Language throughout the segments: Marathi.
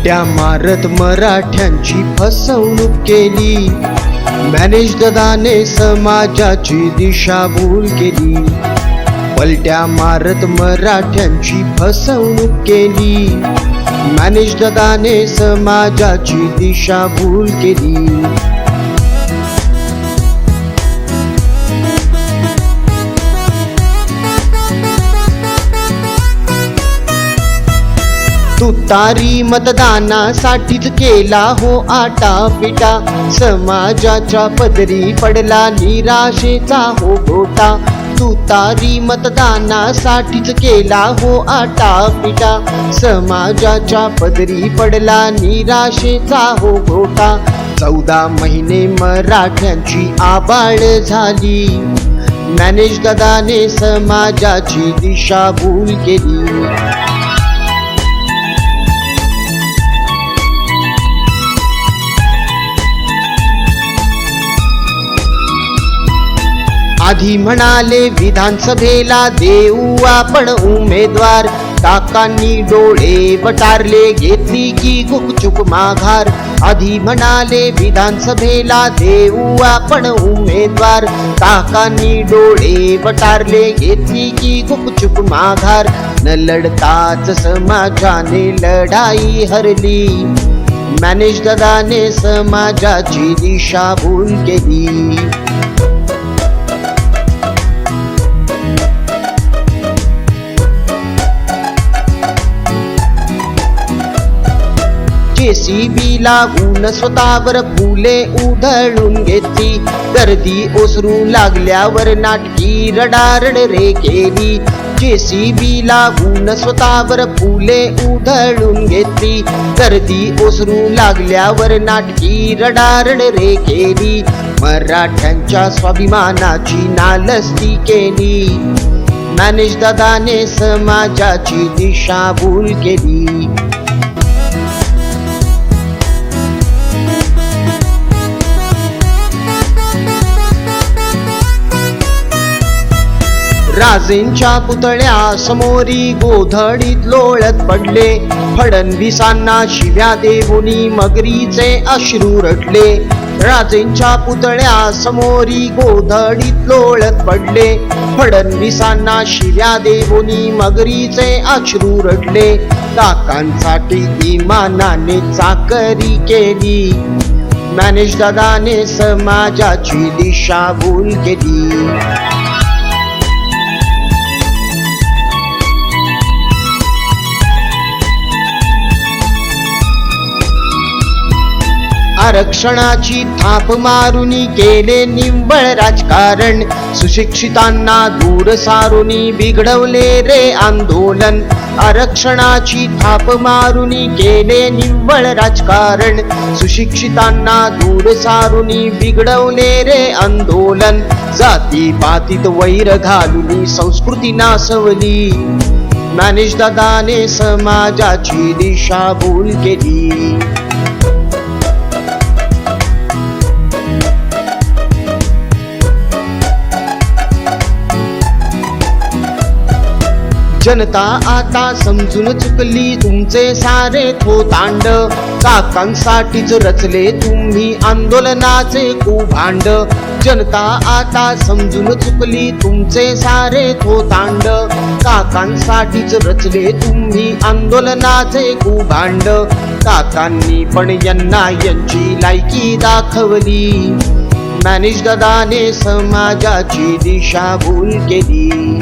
उलट्या मारत मराठ्यांची फसवणूक केली. मॅनेज ददाने समाजाची दिशाभूल केली. पलट्या मारत मराठ्यांची फसवणूक केली. मॅनेज ददाने समाजाची दिशाभूल केली. तुतारी मतदानासाठीच केला हो आटा पिटा. समाजाच्या पदरी पडला निराशेचा हो गोटा तुतारी मतदानासाठीच केला हो आटा पिटा. समाजाच्या पदरी पडला निराशेचा हो गोटा चौदा महिने मराठ्यांची आबाळ झाली. मॅनेज दादाने समाजाची दिशाभूल केली. आधी म्हणाले विधानसभेला देऊ आपण उमेदवार. काकांनी डोळे बटारले घेतली की गुपचूप माघार. आधी म्हणाले विधानसभेला देऊ आपण उमेदवार. काकांनी डोळे बटारले घेतली की गुपचूप माघार. न लढताच समाजाने लढाई हरली. मॅनेज ददाने समाजाची दिशाभूल केली. जेसीबी लागून स्वतःवर फुले उधळून घेतली. गर्दी ओसरू लागल्यावर नाटकी रडारड रे केली. जेसीबी लागून स्वतःवर फुले उधळून घेतली. गर्दी ओसरू लागल्यावर नाटकी रडारड रे केली. मराठ्यांच्या स्वाभिमानाची नालस्ती केली. मॅनेज दादाने समाजाची दिशाभूल केली. राजेंच्या पुतळ्या समोरी गोधडीत लोळत पडले. फडणवीसांना शिव्या देऊनी मगरीचे अश्रू रटले राजेंच्या पुतळ्या समोरी गोधडीत लोळत पडले. फडणवीसांना शिव्या देऊनी मगरीचे अश्रू रटले काकांसाठी इमानाने चाकरी केली. मॅनेज दादाने समाजाची दिशाभूल केली. आरक्षणाची थाप मारून केले निव्वळ राजकारण. सुशिक्षितांना दूर सारून बिघडवले रे आंदोलन. आरक्षणाची थाप मारुनी केले निव्वळ राजकारण. सुशिक्षितांना दूर सारून बिघडवले रे आंदोलन. जाती पातीत वैर घालून संस्कृती नासवली. मॅनेज दादाने समाजाची दिशाभूल केली. जनता आता समजून चुकली. तुमचे सारे थोतांड. काकांसाठीच रचले तुम्ही आंदोलनाचे कुभांड. जनता आता समजून चुकली. तुमचे सारे थोतांड. काकांसाठीच रचले तुम्ही आंदोलनाचे कुभांड. काकांनी पण यांना यांची लायकी दाखवली. मॅनेज दादाने समाजाची दिशाभूल केली.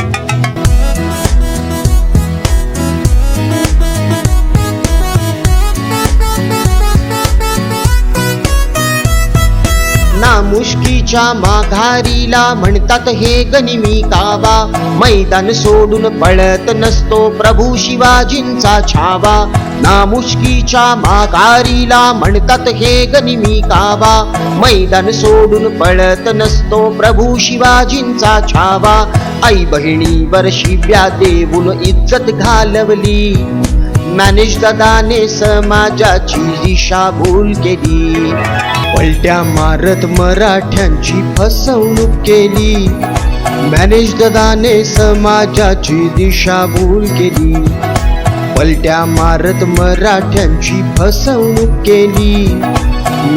नामुष्कीच्या माघारीला म्हणतात हे गनिमी कावा. मैदान सोडून पळत नसतो प्रभू शिवाजींचा छावा. नामुष्कीच्या माघारीला म्हणतात हे गनिमी कावा. मैदान सोडून पळत नसतो प्रभू शिवाजींचा छावा. आई बहिणीवर शिव्या देऊन इज्जत घालवली. मॅनेज दादाने समाजाची दिशाभूल केली. पलट्या मारत मराठ्यांची फसवणूक केली. मॅनेज दादाने समाजाची दिशाभूल केली. पलट्या मारत मराठ्यांची फसवणूक केली.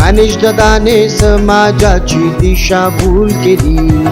मॅनेज दादाने समाजाची दिशा भूल केली.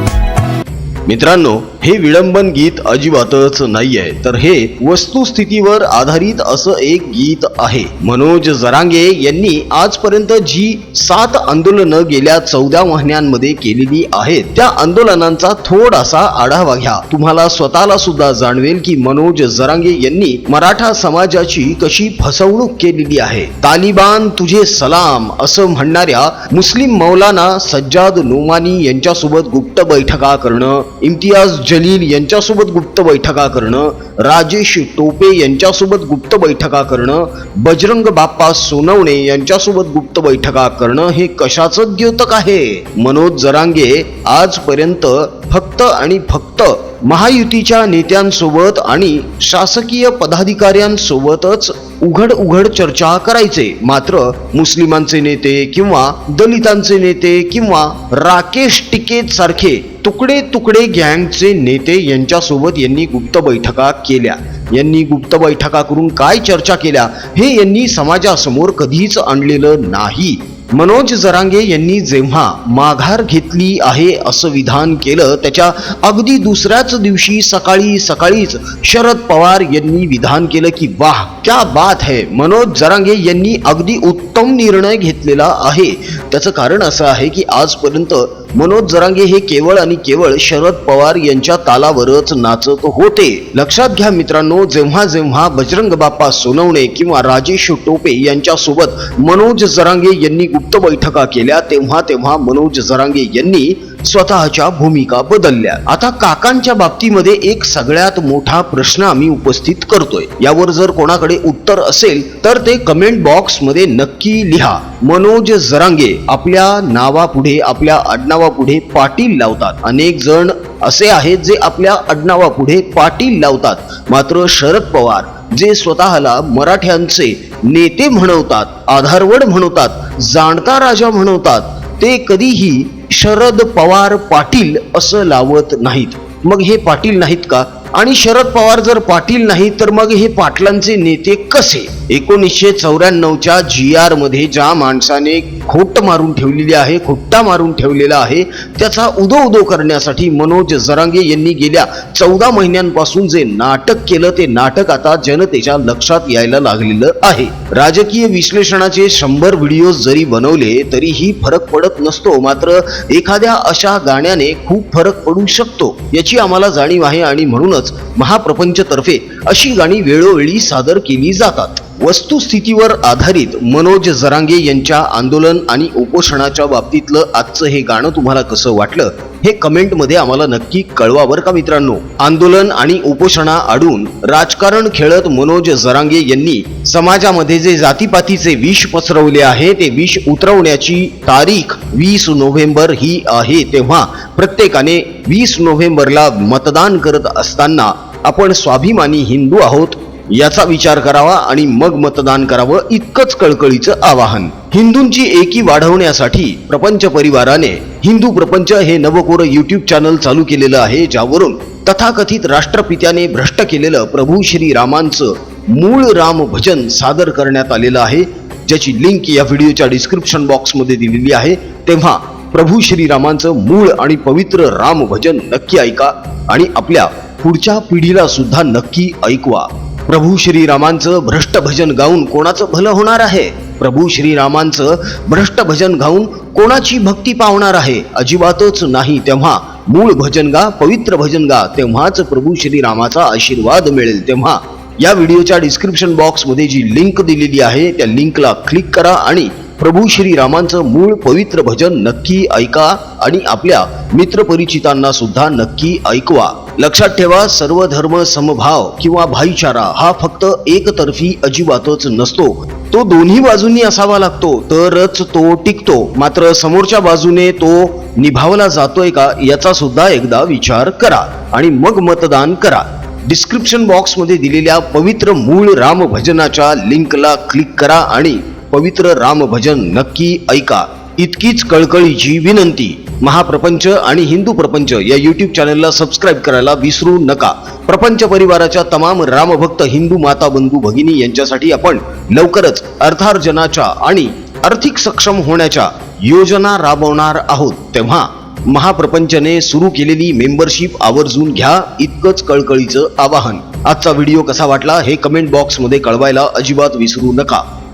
मित्रांनो हे विडंबन गीत अजिबातच नाही आहे तर हे वस्तुस्थितीवर आधारित असं एक गीत आहे. मनोज जरांगे यांनी आजपर्यंत जी सात आंदोलनं गेल्या चौदा महिन्यांमध्ये केलेली आहेत त्या आंदोलनांचा थोडासा आढावा घ्या. तुम्हाला स्वतःला सुद्धा जाणवेल की मनोज जरांगे यांनी मराठा समाजाची कशी फसवणूक केलेली आहे. तालिबान तुझे सलाम असं म्हणणाऱ्या मुस्लिम मौलाना सज्जाद नोमानी यांच्यासोबत गुप्त बैठका करणं इम्तियाज जलील यांच्यासोबत गुप्त बैठका करणं राजेश टोपे यांच्यासोबत गुप्त बैठका करणं बजरंग बाप्पा सोनवणे यांच्यासोबत गुप्त बैठका करणं हे कशाचं द्योतक आहे? मनोज जरांगे आजपर्यंत फक्त आणि फक्त महायुतीच्या नेत्यांसोबत आणि शासकीय पदाधिकाऱ्यांसोबतच उघड उघड चर्चा करायचे. मात्र मुस्लिमांचे नेते किंवा दलितांचे नेते किंवा राकेश टिकेत सारखे तुकडे तुकडे गँगचे नेते यांच्यासोबत यांनी गुप्त बैठका केल्या. यांनी गुप्त बैठका करून काय चर्चा केल्या हे यांनी समाजासमोर कधीच आणलेलं नाही. मनोज जरांगे यांनी जेव्हा माघार घेतली आहे असं विधान केलं त्याच्या अगदी दुसऱ्याच दिवशी सकाळी सकाळीच शरद पवार यांनी विधान केलं की वाह क्या बात है. मनोज जरांगे यांनी अगदी उत्तम निर्णय घेतलेला आहे. त्याचं कारण असं आहे की आजपर्यंत मनोज जरांगे हे केवळ आणि केवळ शरद पवार यांच्या तालावरच नाचत होते. लक्षात घ्या मित्रांनो जेव्हा जेव्हा बजरंग बाप्पा सोनवणे किंवा राजेश टोपे यांच्यासोबत मनोज जरांगे यांनी गुप्त बैठका केल्या तेव्हा तेव्हा मनोज जरांगे यांनी स्वतःच्या भूमिका बदलल्या. आता काकांच्या बाबतीमध्ये एक सगळ्यात मोठा प्रश्न आम्ही उपस्थित करतोय. यावर जर कोणाकडे उत्तर असेल तर ते कमेंट बॉक्समध्ये नक्की लिहा. मनोज जरांगे आपल्या नावापुढे आपल्या आडनावापुढे पाटील लावतात. अनेक जण असे आहेत जे आपल्या आडनावापुढे पाटील लावतात. मात्र शरद पवार जे स्वतःला मराठ्यांचे नेते म्हणवतात आधारवड म्हणवतात जाणता राजा म्हणवतात ते कधीही शरद पवार पाटील असं लावत नाहीत. मग हे पाटील नाहीत का? आणि शरद पवार जर पाटील नाही तर मग हे पाटलांचे नेते कसे? एकोणीसशे चौऱ्याण्णवच्या जी आरमध्ये ज्या माणसाने खोट मारून ठेवलेली आहे खोट्टा मारून ठेवलेला आहे त्याचा उदो उदो करण्यासाठी मनोज जरांगे यांनी गेल्या चौदा महिन्यांपासून जे नाटक केलं ते नाटक आता जनतेच्या लक्षात यायला लागलेलं आहे. राजकीय विश्लेषणाचे शंभर व्हिडिओ जरी बनवले तरीही फरक पडत नसतो. मात्र एखाद्या अशा गाण्याने खूप फरक पडू शकतो याची आम्हाला जाणीव आहे आणि म्हणूनच महाप्रपंचतर्फे अशी गाणी वेळोवेळी सादर केली जातात. वस्तुस्थितीवर आधारित मनोज जरांगे यांच्या आंदोलन आणि उपोषणाच्या बाबतीतलं आजचं हे गाणं तुम्हाला कसं वाटलं हे कमेंटमध्ये आम्हाला नक्की कळवा बरं का मित्रांनो? आंदोलन आणि उपोषणा आडून राजकारण खेळत मनोज जरांगे यांनी समाजामध्ये जे जातीपातीचे विष पसरवले आहे ते विष उतरवण्याची तारीख वीस नोव्हेंबर ही आहे. तेव्हा प्रत्येकाने वीस नोव्हेंबरला मतदान करत असताना आपण स्वाभिमानी हिंदू आहोत याचा विचार करावा आणि मग मतदान करावं इतकंच कळकळीचं आवाहन. हिंदूंची एकी वाढवण्यासाठी प्रपंच परिवाराने हिंदू प्रपंच हे नवकोर युट्यूब चॅनल चालू केलेलं आहे ज्यावरून तथाकथित राष्ट्रपित्याने भ्रष्ट केलेलं प्रभू श्री रामांचं मूळ राम भजन सादर करण्यात आलेलं आहे ज्याची लिंक या व्हिडिओच्या डिस्क्रिप्शन बॉक्समध्ये दिलेली आहे. तेव्हा प्रभू श्रीरामांचं मूळ आणि पवित्र राम भजन नक्की ऐका आणि आपल्या पुढच्या पिढीला सुद्धा नक्की ऐकवा. प्रभू श्रीरामांचं भ्रष्ट भजन गाऊन कोणाचं भलं होणार आहे? प्रभू श्रीरामांचं भ्रष्ट भजन गाऊन कोणाची भक्ती पावणार आहे? अजिबातच नाही. तेव्हा मूळ भजन गा पवित्र भजन गा तेव्हाच प्रभू श्रीरामाचा आशीर्वाद मिळेल. तेव्हा या व्हिडिओच्या डिस्क्रिप्शन बॉक्समध्ये जी लिंक दिलेली आहे त्या लिंकला क्लिक करा आणि प्रभू श्रीरामांचं मूळ पवित्र भजन नक्की ऐका आणि आपल्या मित्रपरिचितांना सुद्धा नक्की ऐकवा. लक्षात ठेवा सर्व धर्म समभाव किंवा भाईचारा हा फक्त एकतर्फी अजिबातच नसतो. तो दोन्ही बाजूंनी असावा लागतो तरच तो टिकतो. मात्र समोरच्या बाजूने तो निभावला जातोय का याचा सुद्धा एकदा विचार करा आणि मग मतदान करा. डिस्क्रिप्शन बॉक्समध्ये दिलेल्या पवित्र मूळ राम भजनाच्या लिंकला क्लिक करा आणि पवित्र राम भजन नक्की ऐका. इतकीच कळकळीची विनंती. महाप्रपंच आणि हिंदू प्रपंच या यूट्यूब चॅनलला सबस्क्राईब करायला विसरू नका. प्रपंच परिवाराच्या तमाम रामभक्त हिंदू माता बंधू भगिनी यांच्यासाठी आपण लवकरच अर्थार्जनाच्या आणि आर्थिक सक्षम होण्याच्या योजना राबवणार आहोत. तेव्हा महाप्रपंचने सुरू केलेली मेंबरशिप आवर्जून घ्या. इतकंच कळकळीचं आवाहन. आजचा व्हिडिओ कसा वाटला हे कमेंट बॉक्समध्ये कळवायला अजिबात विसरू नका.